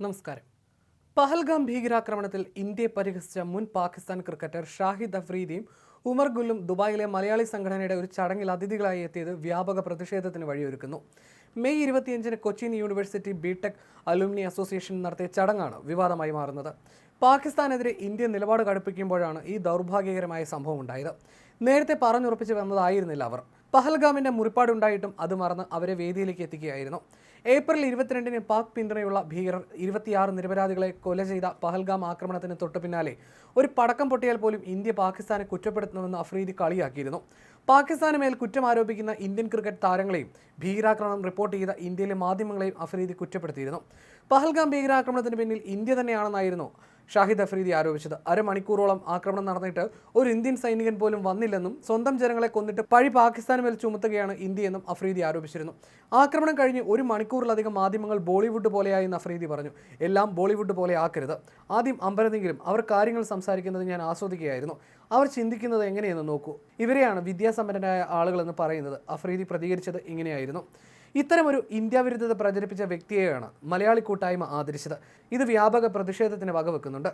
നമസ്കാരം. പഹൽഗാം ഭീകരാക്രമണത്തിൽ ഇന്ത്യയെ പരിഹസിച്ച മുൻ പാകിസ്ഥാൻ ക്രിക്കറ്റർ ഷാഹിദ് അഫ്രീദിയും ഉമർ ഗുല്ലും ദുബായിലെ മലയാളി സംഘടനയുടെ ഒരു ചടങ്ങിൽ അതിഥികളായി എത്തിയത് വ്യാപക പ്രതിഷേധത്തിന് വഴിയൊരുക്കുന്നു. മെയ് ഇരുപത്തിയഞ്ചിന് Cochin university BTech alumni association നടത്തിയ ചടങ്ങാണ് വിവാദമായി മാറുന്നത്. പാകിസ്ഥാനെതിരെ ഇന്ത്യ നിലപാട് കടുപ്പിക്കുമ്പോഴാണ് ഈ ദൗർഭാഗ്യകരമായ സംഭവം ഉണ്ടായത്. നേരത്തെ പറഞ്ഞുറപ്പിച്ച് വന്നതായിരുന്നില്ല അവർ. പഹൽഗാമിന്റെ മുറിപ്പാടുണ്ടായിട്ടും അത് മറന്ന് അവരെ വേദിയിലേക്ക് എത്തിക്കുകയായിരുന്നു. ഏപ്രിൽ ഇരുപത്തിരണ്ടിന് പാക് പിന്തുണയുള്ള ഭീകരർ ഇരുപത്തിയാറ് നിരപരാധികളെ കൊല ചെയ്ത പഹൽഗാം ആക്രമണത്തിന് തൊട്ടു പിന്നാലെ ഒരു പടക്കം പൊട്ടിയാൽ പോലും ഇന്ത്യ പാകിസ്ഥാനെ കുറ്റപ്പെടുത്തണമെന്ന് അഫ്രീദി കളിയാക്കിയിരുന്നു. പാകിസ്ഥാന് മേൽ കുറ്റം ആരോപിക്കുന്ന ഇന്ത്യൻ ക്രിക്കറ്റ് താരങ്ങളെയും ഭീകരാക്രമണം റിപ്പോർട്ട് ചെയ്ത ഇന്ത്യയിലെ മാധ്യമങ്ങളെയും അഫ്രീദി കുറ്റപ്പെടുത്തിയിരുന്നു. പഹൽഗാം ഭീകരാക്രമണത്തിന് പിന്നിൽ ഇന്ത്യ തന്നെയാണെന്നായിരുന്നു ഷാഹിദ് അഫ്രീദി ആരോപിച്ചത്. അരമണിക്കൂറോളം ആക്രമണം നടന്നിട്ട് ഒരു ഇന്ത്യൻ സൈനികൻ പോലും വന്നില്ലെന്നും സ്വന്തം ജനങ്ങളെ കൊന്നിട്ട് പഴി പാകിസ്ഥാൻ മേൽ ചുമത്തുകയാണ് ഇന്ത്യയെന്നും അഫ്രീദി ആരോപിച്ചിരുന്നു. ആക്രമണം കഴിഞ്ഞ് ഒരു മണിക്കൂറിലധികം മാധ്യമങ്ങൾ ബോളിവുഡ് പോലെയായെന്ന് അഫ്രീദി പറഞ്ഞു. എല്ലാം ബോളിവുഡ് പോലെ ആക്കരുത്. ആദ്യം അമ്പരതെങ്കിലും അവർ കാര്യങ്ങൾ സംസാരിക്കുന്നത് ഞാൻ ആസ്വദിക്കുകയായിരുന്നു. അവർ ചിന്തിക്കുന്നത് എങ്ങനെയെന്ന് നോക്കൂ. ഇവരെയാണ് വിദ്യാസമ്പന്നരായ ആളുകളെന്ന് പറയുന്നത്. അഫ്രീദി പ്രതികരിച്ചത് ഇങ്ങനെയായിരുന്നു. ഇത്തരമൊരു ഇന്ത്യ വിരുദ്ധത പ്രചരിപ്പിച്ച വ്യക്തിയെയാണ് മലയാളി കൂട്ടായ്മ ആദരിച്ചത്. ഇത് വ്യാപക പ്രതിഷേധത്തിന് വകവെക്കുന്നുണ്ട്.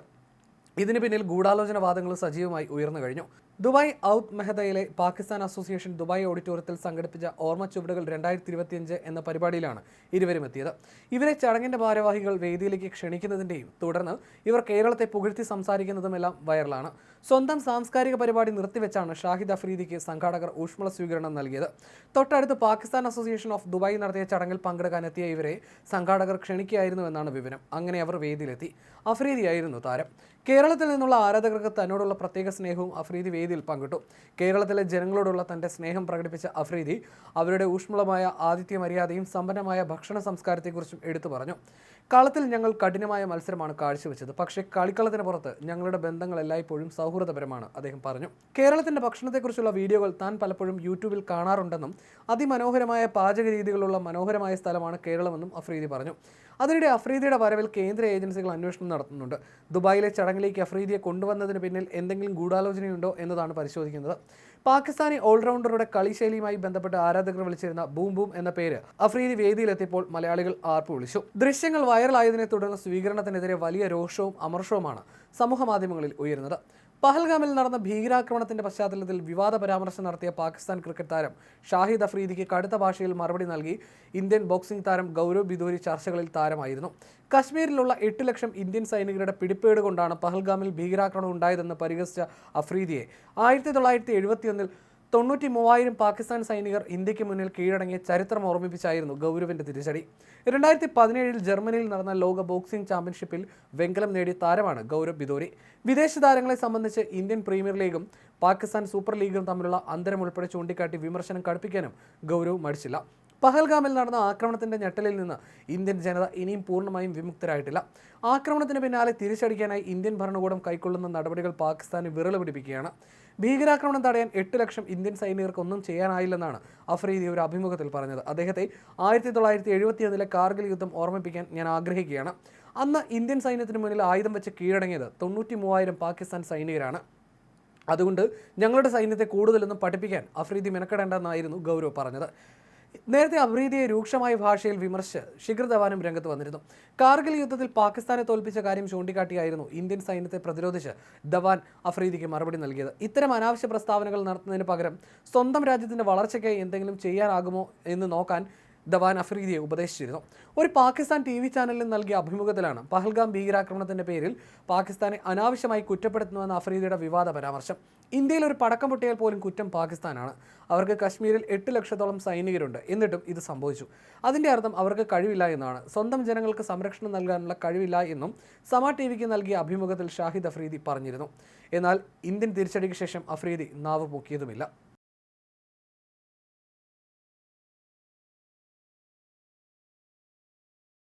ഇതിന് പിന്നിൽ ഗൂഢാലോചനവാദങ്ങൾ സജീവമായി ഉയർന്നു കഴിഞ്ഞു. ദുബായ് ഔത്ത് മെഹദയിലെ പാകിസ്ഥാൻ അസോസിയേഷൻ ദുബായ് ഓഡിറ്റോറിയത്തിൽ സംഘടിപ്പിച്ച ഓർമ്മ ചുവടുകൾ രണ്ടായിരത്തി ഇരുപത്തിയഞ്ച് എന്ന പരിപാടിയിലാണ് ഇരുവരും എത്തിയത്. ഇവരെ ചടങ്ങിന്റെ ഭാരവാഹികൾ വേദിയിലേക്ക് ക്ഷണിക്കുന്നതിന്റെയും തുടർന്ന് ഇവർ കേരളത്തെ പുകഴ്ത്തി സംസാരിക്കുന്നതുമെല്ലാം വൈറലാണ്. സ്വന്തം സാംസ്കാരിക പരിപാടി നിർത്തിവെച്ചാണ് ഷാഹിദ് അഫ്രീദിക്ക് സംഘാടകർ ഊഷ്മള സ്വീകരണം നൽകിയത്. തൊട്ടടുത്ത് പാകിസ്ഥാൻ അസോസിയേഷൻ ഓഫ് ദുബായ് നടത്തിയ ചടങ്ങിൽ പങ്കെടുക്കാനെത്തിയ ഇവരെ സംഘാടകർ ക്ഷണിക്കുകയായിരുന്നുവെന്നാണ് വിവരം. അങ്ങനെ അവർ വേദിയിലെത്തി. അഫ്രീദിയായിരുന്നു താരം. കേരളത്തിൽ നിന്നുള്ള ആരാധകർക്ക് തന്നോടുള്ള പ്രത്യേക സ്നേഹവും അഫ്രീദി വേദിയിൽ പങ്കിട്ടു. കേരളത്തിലെ ജനങ്ങളോടുള്ള തന്റെ സ്നേഹം പ്രകടിപ്പിച്ച അഫ്രീദി അവരുടെ ഊഷ്മളമായ ആതിഥ്യ മര്യാദയും സമ്പന്നമായ ഭക്ഷണ സംസ്കാരത്തെക്കുറിച്ചും എടുത്തു പറഞ്ഞു. കളത്തിൽ ഞങ്ങൾ കഠിനമായ മത്സരമാണ് കാഴ്ചവെച്ചത്. പക്ഷേ കളിക്കളത്തിന് പുറത്ത് ഞങ്ങളുടെ ബന്ധങ്ങൾ എല്ലായ്പ്പോഴും സൗഹൃദപരമാണ് അദ്ദേഹം പറഞ്ഞു. കേരളത്തിന്റെ ഭക്ഷണത്തെക്കുറിച്ചുള്ള വീഡിയോകൾ താൻ പലപ്പോഴും യൂട്യൂബിൽ കാണാറുണ്ടെന്നും അതിമനോഹരമായ പാചക രീതികളുള്ള മനോഹരമായ സ്ഥലമാണ് കേരളമെന്നും അഫ്രീദി പറഞ്ഞു. അതിനിടെ അഫ്രീദിയുടെ വരവിൽ കേന്ദ്ര ഏജൻസികൾ അന്വേഷണം നടത്തുന്നുണ്ട്. ദുബായിലെ ചടങ്ങിലേക്ക് അഫ്രീദിയെ കൊണ്ടുവന്നതിന് പിന്നിൽ എന്തെങ്കിലും ഗൂഢാലോചനയുണ്ടോ എന്നതാണ് പരിശോധിക്കുന്നത്. പാകിസ്ഥാനി ഓൾറൗണ്ടറുടെ കളിശൈലിയുമായി ബന്ധപ്പെട്ട് ആരാധകർ വിളിച്ചിരുന്ന ബൂം ബൂം എന്ന പേര് അഫ്രീദി വേദിയിലെത്തിയപ്പോൾ മലയാളികൾ ആർപ്പ് വിളിച്ചു. ദൃശ്യങ്ങൾ വൈറലായതിനെ തുടർന്ന് സ്വീകരണത്തിനെതിരെ വലിയ രോഷവും അമർഷവുമാണ് സമൂഹ മാധ്യമങ്ങളിൽ ഉയരുന്നത്. പഹൽഗാമിൽ നടന്ന ഭീകരാക്രമണത്തിന്റെ പശ്ചാത്തലത്തിൽ വിവാദ പരാമർശം നടത്തിയ പാകിസ്ഥാൻ ക്രിക്കറ്റ് താരം ഷാഹിദ് അഫ്രീദിക്ക് കടുത്ത ഭാഷയിൽ മറുപടി നൽകി ഇന്ത്യൻ ബോക്സിംഗ് താരം ഗൗരവ് ബിദൂരി ചർച്ചകളിൽ താരമായിരുന്നു. കശ്മീരിലുള്ള എട്ട് ലക്ഷം ഇന്ത്യൻ സൈനികരുടെ പിടിപ്പേട് കൊണ്ടാണ് പഹൽഗാമിൽ ഭീകരാക്രമണം ഉണ്ടായതെന്ന് പരിഹസിച്ച അഫ്രീദിയെ ആയിരത്തി തൊള്ളായിരത്തി എഴുപത്തിയൊന്നിൽ തൊണ്ണൂറ്റി മൂവായിരം പാകിസ്ഥാൻ സൈനികർ ഇന്ത്യയ്ക്ക് മുന്നിൽ കീഴടങ്ങിയ ചരിത്രം ഓർമ്മിപ്പിച്ചായിരുന്നു ഗൗരവിന്റെ തിരിച്ചടി. രണ്ടായിരത്തി പതിനേഴിൽ ജർമ്മനിയിൽ നടന്ന ലോക ബോക്സിംഗ് ചാമ്പ്യൻഷിപ്പിൽ വെങ്കലം നേടിയ താരമാണ് ഗൗരവ് ബിദോരി. വിദേശ താരങ്ങളെ സംബന്ധിച്ച് ഇന്ത്യൻ പ്രീമിയർ ലീഗും പാകിസ്ഥാൻ സൂപ്പർ ലീഗും തമ്മിലുള്ള അന്തരം ഉൾപ്പെടെ ചൂണ്ടിക്കാട്ടി വിമർശനം കടുപ്പിക്കാനും ഗൗരവ് മടിച്ചില്ല. പഹൽഗാമിൽ നടന്ന ആക്രമണത്തിന്റെ ഞെട്ടലിൽ നിന്ന് ഇന്ത്യൻ ജനത ഇനിയും പൂർണമായും വിമുക്തരായിട്ടില്ല. ആക്രമണത്തിന് പിന്നാലെ തിരിച്ചടിക്കാനായി ഇന്ത്യൻ ഭരണകൂടം കൈക്കൊള്ളുന്ന നടപടികൾ പാകിസ്ഥാന് വിറൽ പിടിപ്പിക്കുകയാണ്. ഭീകരാക്രമണം തടയാൻ എട്ട് ലക്ഷം ഇന്ത്യൻ സൈനികർക്ക് ഒന്നും ചെയ്യാനായില്ലെന്നാണ് അഫ്രീദി ഒരു അഭിമുഖത്തിൽ പറഞ്ഞത്. അദ്ദേഹത്തെ ആയിരത്തി തൊള്ളായിരത്തി എഴുപത്തിയൊന്നിലെ കാർഗിൽ യുദ്ധം ഓർമ്മിപ്പിക്കാൻ ഞാൻ ആഗ്രഹിക്കുകയാണ്. അന്ന് ഇന്ത്യൻ സൈന്യത്തിന് മുന്നിൽ ആയുധം വെച്ച് കീഴടങ്ങിയത് തൊണ്ണൂറ്റി മൂവായിരം പാകിസ്ഥാൻ സൈനികരാണ്. അതുകൊണ്ട് ഞങ്ങളുടെ സൈന്യത്തെ കൂടുതലൊന്നും പഠിപ്പിക്കാൻ അഫ്രീദി മെനക്കെടേണ്ടെന്നായിരുന്നു ഗൗരവ് പറഞ്ഞത്. നേരത്തെ അഫ്രീദിയെ രൂക്ഷമായ ഭാഷയിൽ വിമർശിച്ച് ശിഖർ ധവാനും രംഗത്ത് വന്നിരുന്നു. കാർഗിൽ യുദ്ധത്തിൽ പാകിസ്ഥാനെ തോൽപ്പിച്ച കാര്യം ചൂണ്ടിക്കാട്ടിയായിരുന്നു ഇന്ത്യൻ സൈന്യത്തെ പ്രതിരോധിച്ച് ധവാൻ അഫ്രീദിക്ക് മറുപടി നൽകിയത്. ഇത്തരം അനാവശ്യ പ്രസ്താവനകൾ നടത്തുന്നതിന് പകരം സ്വന്തം രാജ്യത്തിന്റെ വളർച്ചയ്ക്കായി എന്തെങ്കിലും ചെയ്യാനാകുമോ എന്ന് നോക്കാൻ ധവാൻ അഫ്രീദിയെ ഉപദേശിച്ചിരുന്നു. ഒരു പാകിസ്ഥാൻ ടി വി ചാനലിന് നൽകിയ അഭിമുഖത്തിലാണ് പഹൽഗാം ഭീകരാക്രമണത്തിന്റെ പേരിൽ പാകിസ്ഥാനെ അനാവശ്യമായി കുറ്റപ്പെടുത്തുന്നുവെന്ന അഫ്രീദിയുടെ വിവാദ പരാമർശം. ഇന്ത്യയിൽ ഒരു പടക്കം പൊട്ടിയാൽ പോലും കുറ്റം പാകിസ്ഥാനാണ്. അവർക്ക് കശ്മീരിൽ എട്ട് ലക്ഷത്തോളം സൈനികരുണ്ട്. എന്നിട്ടും ഇത് സംഭവിച്ചു. അതിന്റെ അർത്ഥം അവർക്ക് കഴിവില്ല എന്നാണ്. സ്വന്തം ജനങ്ങൾക്ക് സംരക്ഷണം നൽകാനുള്ള കഴിവില്ല എന്നും സമ ടി വിക്ക് നൽകിയ അഭിമുഖത്തിൽ ഷാഹിദ് അഫ്രീദി പറഞ്ഞിരുന്നു. എന്നാൽ ഇന്ത്യൻ തിരിച്ചടിക്ക് ശേഷം അഫ്രീദി നാവ് പൊക്കിയതുമില്ല.